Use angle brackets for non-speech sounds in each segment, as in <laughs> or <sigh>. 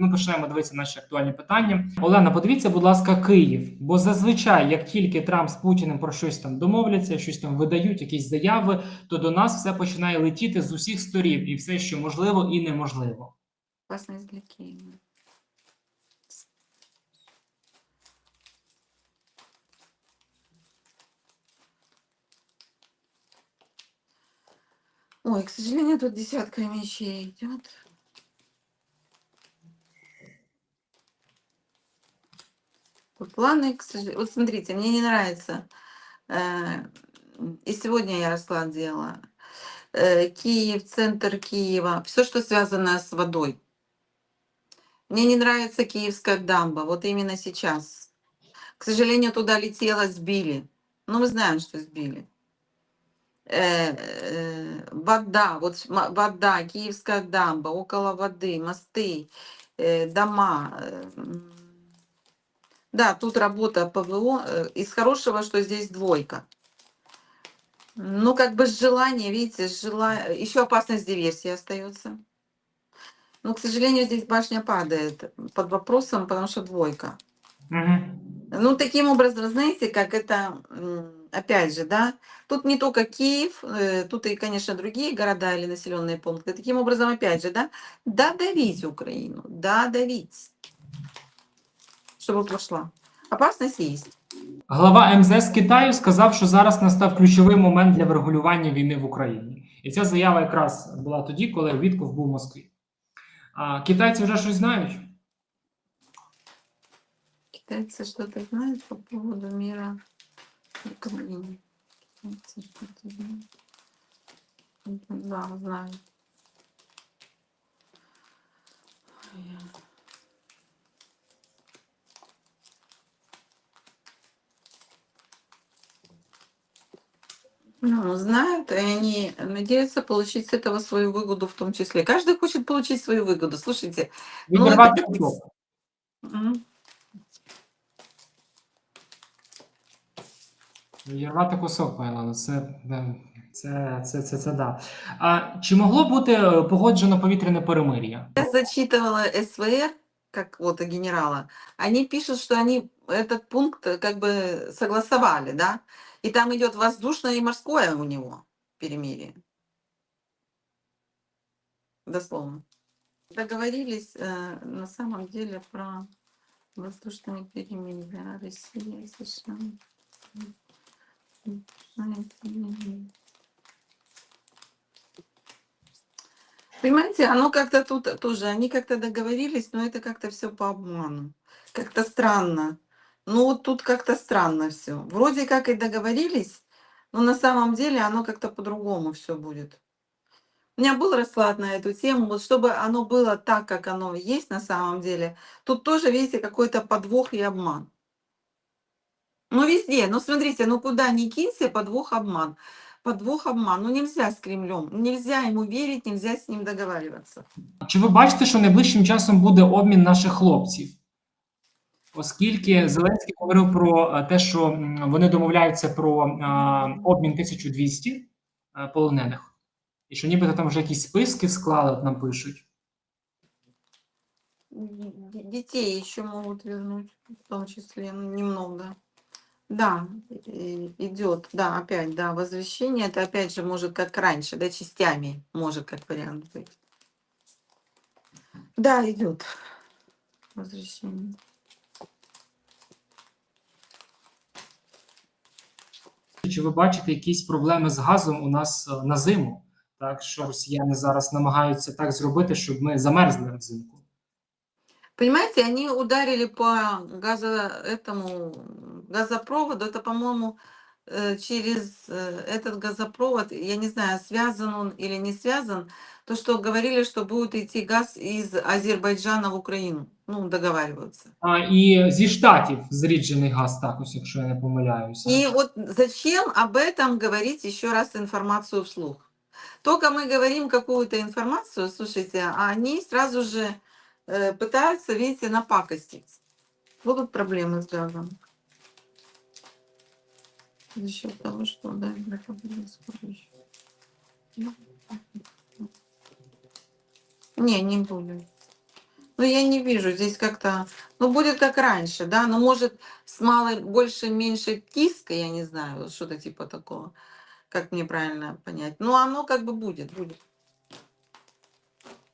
Ми почнемо дивитися наші актуальні питання. Олена, подивіться, будь ласка, Київ. Бо зазвичай, як тільки Трамп з Путіним про щось там домовляться, щось там видають, якісь заяви, то до нас все починає летіти з усіх сторін, і все, що можливо і неможливо. Опасность для Киева. Ой, к сожалению, тут десятка мечей идет. Планы, к сожалению... Вот смотрите, мне не нравится. э, И сегодня я расклад делала. Э, Киев, центр Киева. Все, что связано с водой. Мне не нравится Киевская дамба. Вот именно сейчас. К сожалению, туда летело, сбили. Ну, мы знаем, что сбили. Э, э, Вода, вот вода, Киевская дамба, около воды, мосты, э, дома. Да, тут работа ПВО. э, Из хорошего, что здесь двойка. Ну, как бы с желания, видите, жела... еще опасность диверсии остается. Но, к сожалению, здесь башня падает под вопросом, потому что двойка. Угу. Ну, таким образом, знаете, как это, опять же, да, тут не только Киев, э, тут и, конечно, другие города или населенные пункты. Таким образом, опять же, да, да, давить Украину, да, давить, чтобы пошла. Опасность есть. Глава МЗС Китаю сказав, що зараз настав ключовий момент для врегулювання війни в Україні. І ця заява якраз була тоді, коли Вітков був в Москві. А китайці вже щось знають. Китайцы что-то знают по поводу мира в Украине? Китайцы что-то знают? Да, знают. Ну, знают, и они надеются получить с этого свою выгоду в том числе. Каждый хочет получить свою выгоду. Слушайте, Ну, Відірвати це- кусок. м, Відірвати кусок, пані Олено, це, е, це, це, це, це, да. А чи могло бути е, погоджено повітряне перемир'я? Я зачитывала СВР, как вот у генерала. Они пишут, что они этот пункт э, как бы согласовали, да? И там идет воздушное и морское у него перемирие. Дословно. Договорились э, на самом деле про воздушное перемирие Россия, США. Воздушное перемирие. Понимаете, оно как-то тут тоже, они как-то договорились, но это как-то все по обману. Как-то странно. Ну вот тут как-то странно все. Вроде как и договорились, но на самом деле оно как-то по-другому все будет. У меня был расклад на эту тему, вот чтобы оно было так, как оно есть на самом деле. Тут тоже, видите, какой-то подвох и обман. Ну везде, ну смотрите, ну куда ни кинься, подвох, обман. Подвох, обман. Ну нельзя с Кремлем, нельзя ему верить, нельзя с ним договариваться. Чи ви бачите, що найближчим часом буде обмін наших хлопців? Оскільки Зеленський говорив про е, те, що м, вони домовляються про е, обмін 1200 е, полонених, і що нібито там вже якісь списки склали, от нам пишуть. Д- Детей еще могут вернуть, в том числе ну, немного. Да, и- идет, да, опять, да, возвращение, это опять же может как раньше, да, частями может как вариант быть. Да, идет возвращение. Чи ви бачите якісь проблеми з газом у нас е, на зиму? Так що росіяни зараз намагаються так зробити, щоб ми замерзли взимку. Понимаете, они ударили по газо этому газопроводу. Это, по-моему, э, через э, этот газопровод, я не знаю, связан он или не связан, то, что говорили, что будет идти газ из Азербайджана в Украину. Ну, договариваются. А, і зі штатів зріджений газ також, якщо я не помиляюся. И вот зачем об этом говорить еще раз информацию вслух? Только мы говорим какую-то информацию, слушайте, а они сразу же э, пытаются, видите, напакостить. Будут проблемы с газом. За счет того, что, да, это будет скоро еще. Не, не будет. Ну, я не вижу здесь как-то... Ну, будет как раньше, да? Ну, может, с малой, больше, меньше киска, я не знаю, что-то типа такого. Как мне правильно понять? Ну, оно как бы будет, будет.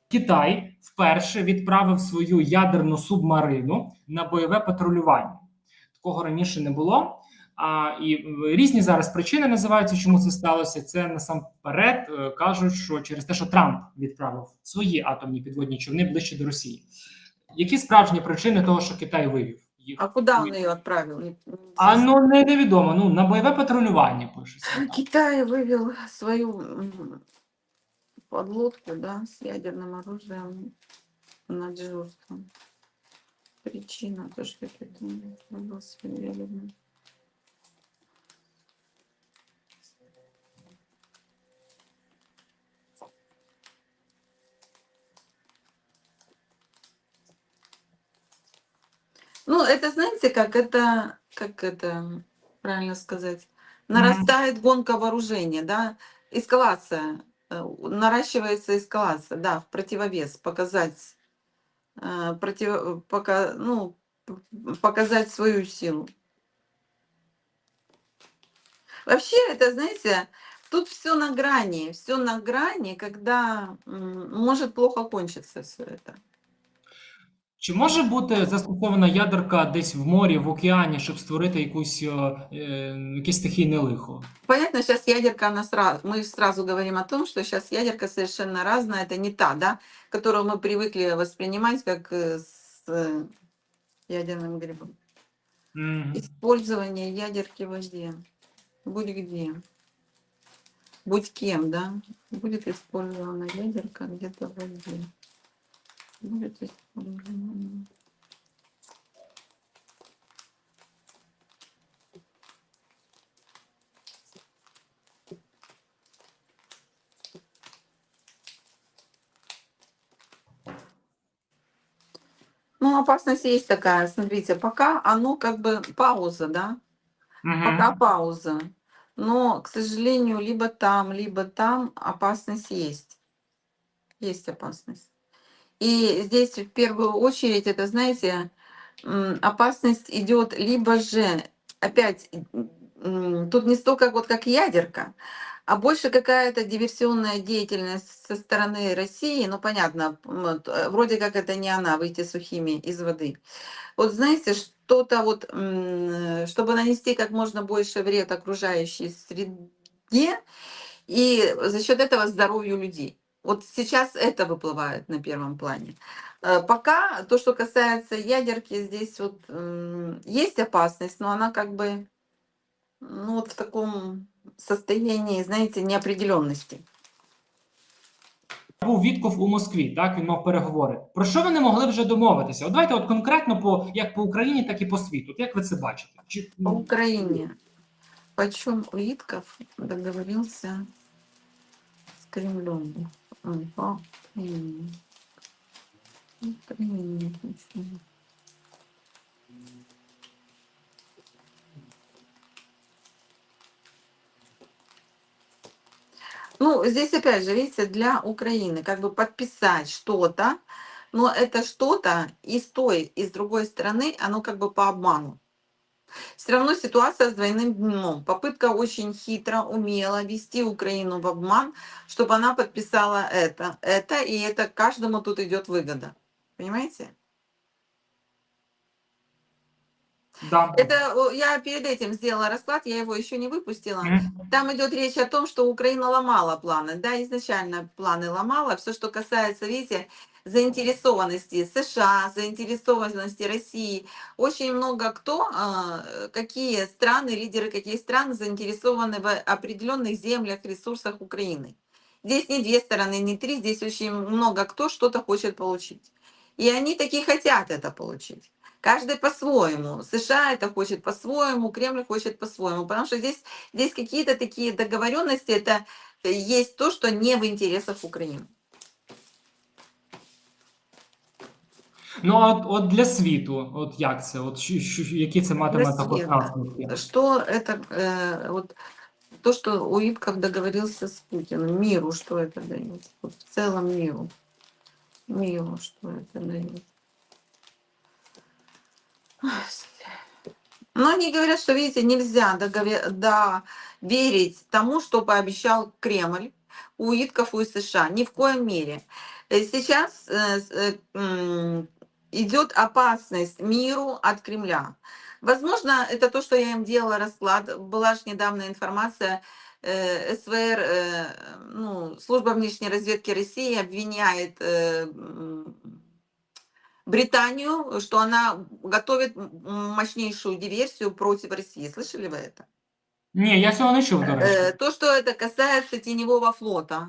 Китай вперше відправив свою ядерну субмарину на бойове патрулювання. Такого раніше не було. А, і е, різні зараз причини називаються, чому це сталося. Це насамперед е, кажуть, що через те, що Трамп відправив свої атомні підводні човни ближче до Росії. Які справжні причини того, що Китай вивів їх? А куда он ее отправил? Не- не А известно. ну не невідомо. Ну на бойове патрулювання пишеться. Китай вывел свою м, подлодку, да, с ядерным оружием на дежурство. Причина, то, что Китай вывел свою ядерную. Ну, это, знаете, как это, как это правильно сказать, нарастает гонка вооружения, да, эскалация, э, наращивается эскалация, да, в противовес, показать, э, против, пока, ну, показать свою силу. Вообще, это, знаете, тут все на грани, все на грани, когда может плохо кончиться все это. Чи може бути застосована ядерка десь в морі, в океані, щоб створити якусь е, е, якесь стихійне лихо? Понятно, сейчас ядерка, она сразу, мы сразу говорим о том, что сейчас ядерка совершенно разная, это не та, да, которую мы привыкли воспринимать как э, с э, ядерным грибом. Мгм. Использование ядерки в воде. Будь где. Будь кем, да? Будет использована ядерка где-то в воде. Использована. Ну, опасность есть такая, смотрите, пока оно как бы пауза, да, Мгм. пока пауза. Но, к сожалению, либо там, либо там опасность есть. Есть опасность. И здесь в первую очередь, это, знаете, опасность идет либо же, опять, тут не столько вот как ядерка, а больше какая-то диверсионная деятельность со стороны России. Ну, понятно, э, вроде как это не она, выйти сухими из воды. Вот знаете, что-то вот, чтобы нанести как можно больше вред окружающей среде и за счет этого здоровью людей. Вот сейчас это выплывает на первом плане. Э, Пока то, что касается ядерки, здесь вот м, есть опасность, но она как бы ну, вот в таком состоянии, знаете, неопределенности. Був Вітков у Москві, так він мав переговори. Про що вони могли вже домовитися? От давайте, от конкретно по як по Україні, так і по світу. От як ви це бачите? Чи По ну, Украине. Почем Уитков договорился с Кремлем? Украине. Украине. почему? Ну, здесь опять же, видите, для Украины как бы подписать что-то, но это что-то и с той, и с другой стороны, оно как бы по обману. Все равно ситуация с двойным дном. Попытка очень хитро, умело вести Украину в обман, чтобы она подписала это, это, и это каждому тут идет выгода. Понимаете? да. Это я перед этим сделала расклад, я его еще не выпустила. Там идет речь о том, что Украина ломала планы. Да, изначально планы ломала. Все, что касается, видите, заинтересованности США, заинтересованности России. Очень много кто, а, какие страны, лидеры каких стран заинтересованы в определенных землях, ресурсах Украины. Здесь не две стороны, не три, здесь очень много кто что-то хочет получить. И они таки хотят это получить. Каждый по-своему. США это хочет по-своему, Кремль хочет по-своему. Потому что здесь, здесь какие-то такие договоренности, это есть то, что не в интересах Украины. Ну а от, от для світу, от як це? От що, що, які це матиме Для також світа. наслідки? Что это, э, вот то, что Уитков договорился с Путиным, миру, что это дает? Вот в целом миру. Миру, что это дает? Ой, Но они говорят, что, видите, нельзя догове- доверить тому, что пообещал Кремль у Итков и у США. Ни в коем мере. Э, Сейчас э, с- э, м, идет опасность миру от Кремля. Возможно, это то, что я им делала расклад. Была же недавно информация, э, СВР, э, ну, служба внешней разведки России обвиняет э, Британию, что она готовит мощнейшую диверсию против России. Слышали вы это? Ні, я не чув, до речі. Э, То, что это касается теневого флота,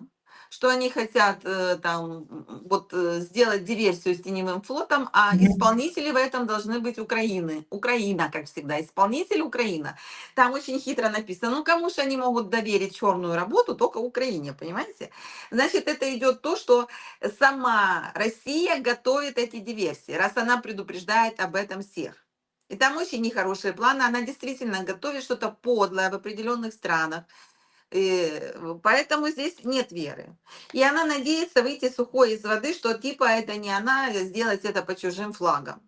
что они хотят э, там вот э, сделать диверсию с теневым флотом, а исполнители в этом должны быть Украины. Украина, как всегда, исполнитель Украина. Там очень хитро написано, ну кому же они могут доверить черную работу, только Украине, понимаете? Значит, это идет то, что сама Россия готовит эти диверсии, раз она предупреждает об этом всех. И там очень нехорошие планы. Она действительно готовит что-то подлое в определенных странах. Э, Поэтому здесь нет веры. И она надеется выйти сухой из воды, что типа это не она, а сделать это по чужим флагам.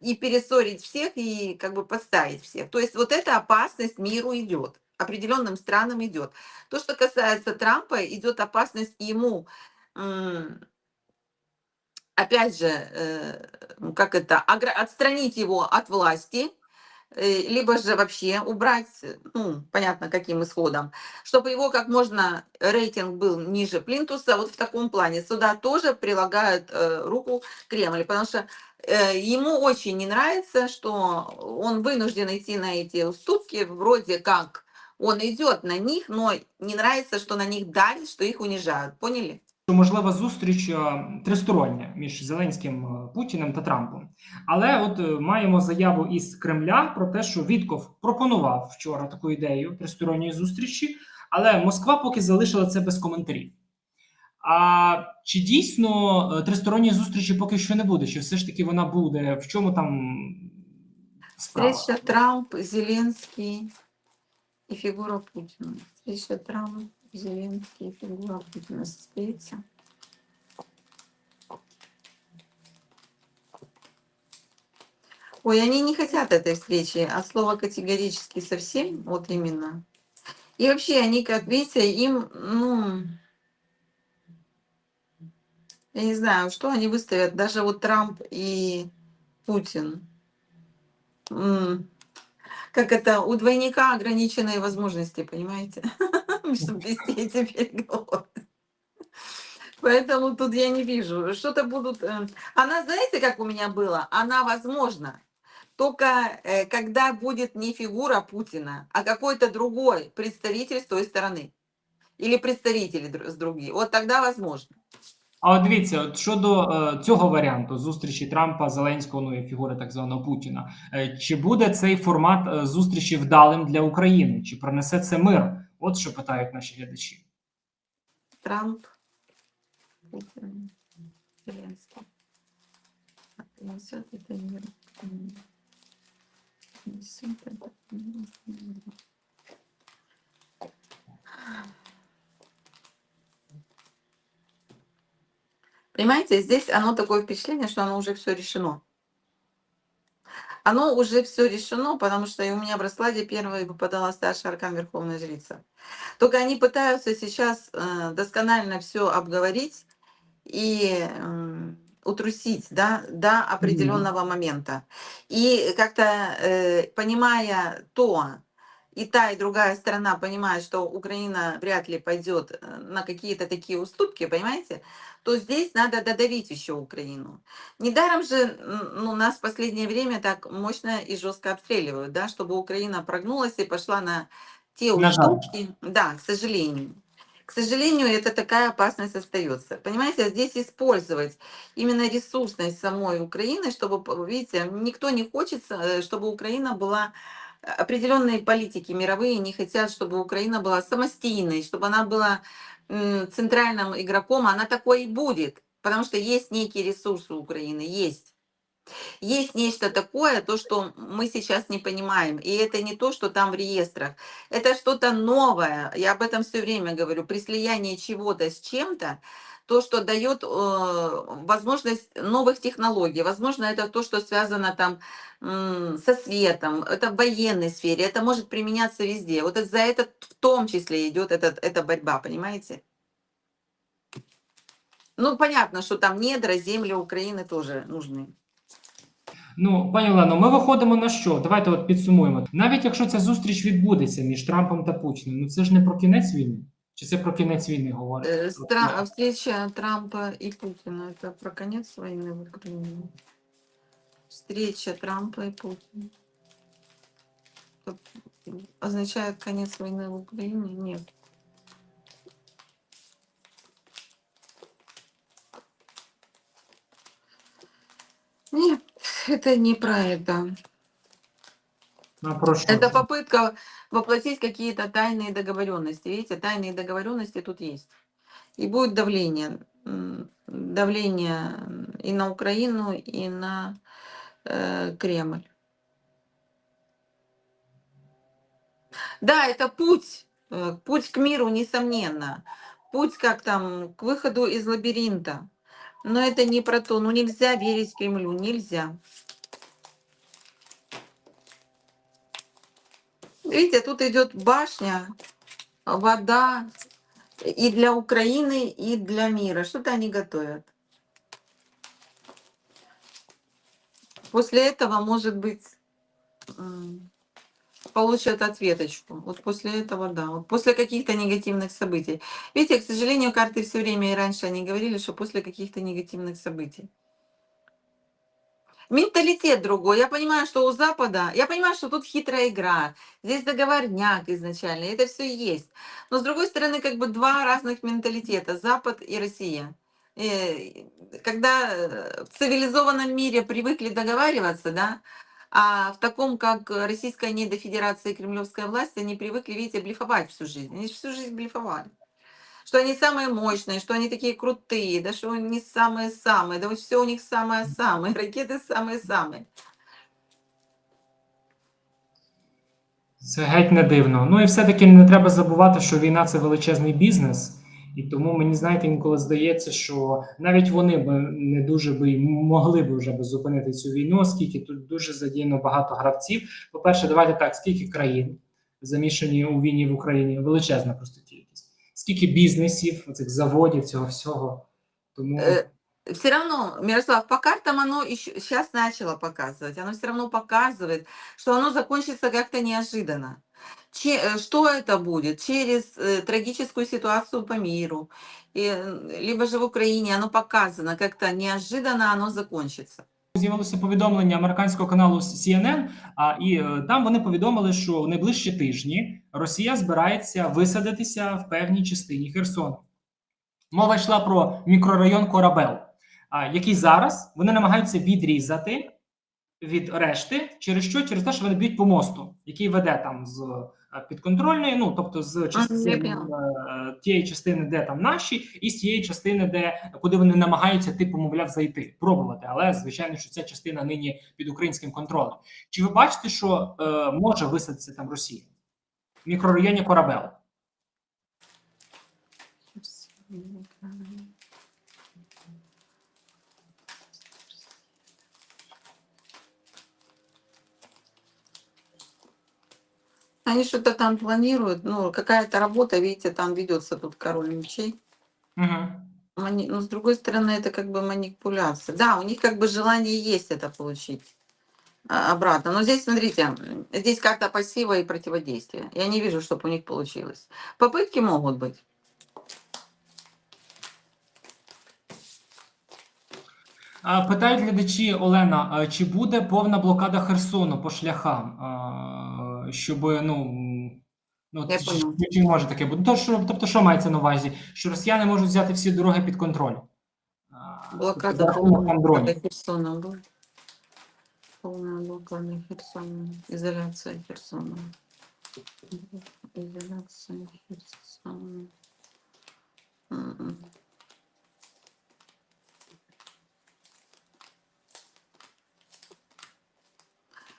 И перессорить всех, и как бы поставить всех. То есть вот эта опасность миру идет, определенным странам идет. То, что касается Трампа, идет опасность ему, опять же, э, как это, отстранить его от власти, э, либо же вообще убрать, э, ну, понятно, каким исходом, чтобы его как можно рейтинг был ниже плинтуса, вот в таком плане. Сюда тоже прилагают э, руку Кремль, потому что э, ему очень не нравится, что он вынужден идти на эти уступки, вроде как он идет на них, но не нравится, что на них давят, что их унижают. Поняли? Що можлива зустріч е, тристороння між Зеленським, е, Путіним та Трампом. Але от е, маємо заяву із Кремля про те, що Вітков пропонував вчора таку ідею тристоронньої зустрічі, але Москва поки залишила це без коментарів. А чи дійсно тристоронньої зустрічі поки що не буде? Чи все ж таки вона буде? В чому там? Встреча Трамп, Зеленский и фигура Путина. Встреча Трамп, Зеленский фигура Путина состоится. Ой, они не хотят этой встречи, а слово категорически совсем, вот именно. И вообще они, как видите, им, ну, я не знаю, что они выставят, даже вот Трамп и Путин. Как это, у двойника ограниченные возможности, понимаете, <laughs> <laughs> чтобы вести эти переговоры. Поэтому тут я не вижу. Что-то будут... э, Она, знаете, как у меня было? Она возможна. Только э, когда будет не фигура Путина, а какой-то другой представитель с той стороны. Или представители дру- с другие. Вот тогда возможно. А от дивіться, от щодо е, цього варіанту зустрічі Трампа, Зеленського, ну і фігури так званого Путіна, е, чи буде цей формат е, зустрічі вдалим для України? Чи принесе це мир? От що питають наші глядачі. Трамп, это мир. Понимаете, здесь оно такое впечатление, что оно уже все решено. Оно уже все решено, потому что и у меня в раскладе первой выпадала старшая аркан Верховная Жрица. Только они пытаются сейчас э, досконально все обговорить и утрусить да, до определенного момента. И как-то э, понимая то, и та, и другая сторона понимает, что Украина вряд ли пойдет э, на какие-то такие уступки, понимаете, то здесь надо додавить еще Украину. Недаром же ну, нас в последнее время так мощно и жестко обстреливают, да, чтобы Украина прогнулась и пошла на те уступки. Да, к сожалению. К сожалению, это такая опасность остается. Понимаете, а здесь использовать именно ресурсность самой Украины, чтобы, видите, никто не хочет, э, чтобы Украина была определенные политики мировые не хотят, чтобы Украина была самостийной, чтобы она была центральным игроком, она такой и будет, потому что есть некий ресурс у Украины, есть. Есть нечто такое, то, что мы сейчас не понимаем. И это не то, что там в реестрах. Это что-то новое. Я об этом все время говорю. При слиянии чего-то с чем-то, то, что дает э, возможность новых технологий. Возможно, это то, что связано там м, со светом, это в военной сфере, это может применяться везде. Вот это- за это в том числе идет этот, эта борьба, понимаете? Ну, понятно, что там недра, земли Украины тоже нужны. Ну, пані Олено, ми виходимо на що? Давайте от підсумуємо. Навіть якщо ця зустріч відбудеться між Трампом та Путіним, ну це ж не про кінець війни. Чи це про кінець війни говорить? Стра- Встреча Трампа и Путина – это про конец войны в Украине. Встреча Трампа и Путина. Это означает конец войны в Украине? Нет. Нет, это не про это. А про? Это попытка воплотить какие-то тайные договоренности. Видите, тайные договоренности тут есть. И будет давление. Давление и на Украину, и на э, Кремль. Да, это путь. э, Путь к миру, несомненно. Путь как там к выходу из лабиринта. Но это не про то. Ну нельзя верить Кремлю, нельзя. Видите, тут идет башня, вода и для Украины, и для мира. Что-то они готовят. После этого, может быть, получат ответочку. Вот после этого, да. Вот после каких-то негативных событий. Видите, к сожалению, карты все время и раньше они говорили, что после каких-то негативных событий. Менталитет другой. Я понимаю, что у Запада, я понимаю, что тут хитрая игра, здесь договорняк изначально, это все есть. Но с другой стороны, как бы два разных менталитета, Запад и Россия. Э, Когда э, в цивилизованном мире привыкли договариваться, да, а в таком, как Российская недофедерация и кремлевская власть, они привыкли, видите, блефовать всю жизнь. Они всю жизнь блефовали. Что они самые мощные, что они такие крутые, да что они самые-самые, да вот все у них самое-самое, ракеты <laughs> самые-самые. Це геть не дивно. Ну і все-таки не треба забувати, що війна це величезний бізнес. І тому мені знаєте, інколи здається, що навіть вони б не дуже би й могли б вже би зупинити цю війну, оскільки тут дуже задіяно багато гравців. По-перше, давайте так, скільки країн замішані у війні в Україні? Величезна просто кількість. Скільки бізнесів, цих заводів, цього всього. Тому все равно, Мирослав, по картам оно еще сейчас начало показывать, оно все равно показывает, что оно закончится как-то неожиданно. Че- э, что это будет? Через э, трагическую ситуацию по миру, и, э, либо же в Украине оно показано, как-то неожиданно оно закончится. З'явилося повідомлення американського каналу CNN, а і е, там вони повідомили, що в найближчі тижні Росія збирається висадитися в певній частині Херсону. Мова йшла про мікрорайон Корабел, а, який зараз вони намагаються відрізати від решти, через що? Через те, що вони б'ють по мосту, який веде там з підконтрольної, ну тобто з частини е, тієї частини, де там наші, і з тієї частини, де куди вони намагаються, типу, мовляв, зайти, пробувати. Але звичайно, що ця частина нині під українським контролем. Чи ви бачите, що е, може висадитися там Росія в мікрорайоні Корабел? Они что-то там планируют, ну, какая-то работа, видите, там ведется тут король мечей. Угу. Мани- Но с другой стороны, это как бы манипуляция. Да, у них как бы желание есть это получить а, обратно. Но здесь, смотрите, здесь карта пассива и противодействия. Я не вижу, чтобы у них получилось. Попытки могут быть. А, Питають глядачі Олена, а чи буде повна блокада Херсону по шляхам? Щоб ну. Ну, Я чи, чи, може таке бути? То, що, тобто, що мається на увазі? Що росіяни можуть взяти всі дороги під контроль? Блокада блокада Херсона будет. Полная блокада Херсона. Изоляция Херсона. Изоляция Херсона.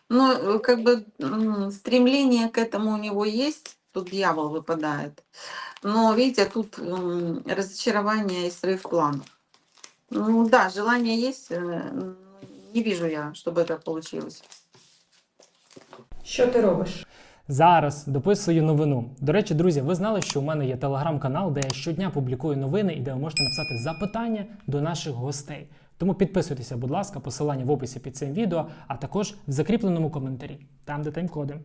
Ну, э, как бы м, стремление к этому у него есть. Тут дьявол выпадает. Но видите, тут м, разочарование и срыв планов. Ну да, желание есть, э, м, не вижу я, чтобы это получилось. Що ти робиш? Зараз дописую новину. До речі, друзі, ви знали, що у мене є телеграм-канал, де я щодня публікую новини і де ви можете написати запитання до наших гостей. Тому підписуйтеся, будь ласка, посилання в описі під цим відео, а також в закріпленому коментарі, там де тайм-коди.